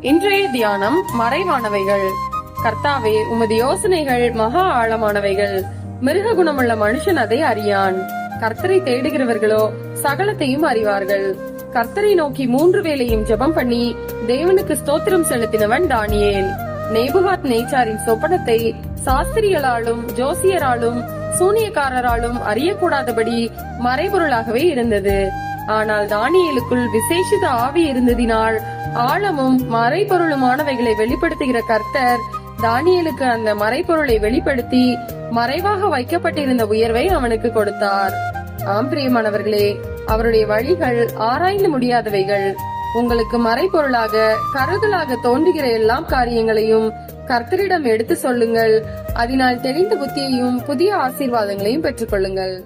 இன்றைய தியானம் மறைவானவைகள். கர்த்தாவே உமது யோசனைகள் மகா ஆழமானவைகள். மிருக குணமுள்ள மனுஷன் அதை அறியான். கர்த்தரை தேடுகிறவர்களோ சகலத்தையும் அறிவார்கள். கர்த்தரை நோக்கி மூன்று வேளையும் ஜெபம் பண்ணி தேவனுக்கு ஸ்தோத்திரம் செலுத்தினவன் தானியேல். நேபுகாத் நேச்சாரின் சொப்பனத்தை சாஸ்திரியலாலும் ஜோசியராலும் சூனியக்காரராலும் அறியக்கூடாதபடி மறைபொருளாகவே இருந்தது. ஆனால் தானியலுக்குள் விசேஷித ஆவி இருந்ததினால் ஆழமும் மறைபொருளுமானவைகளை வெளிப்படுத்துகிற கர்த்தர் தானியலுக்கு அந்த மறைபொருளை வெளிப்படுத்தி மறைவாக வைக்கப்பட்டிருந்த உயர்வை அவனுக்கு கொடுத்தார். ஆம் பிரியமானவர்களே அவருடைய வழிகள் ஆராய்ந்து முடியாதவைகள். உங்களுக்கு மறைபொருளாக கருதலாக தோன்றுகிற எல்லா காரியங்களையும் கர்த்தரிடம் எடுத்து சொல்லுங்கள். அதனால் தெளிந்த புத்தியையும் புதிய ஆசீர்வாதங்களையும் பெற்றுக்கொள்ளுங்கள்.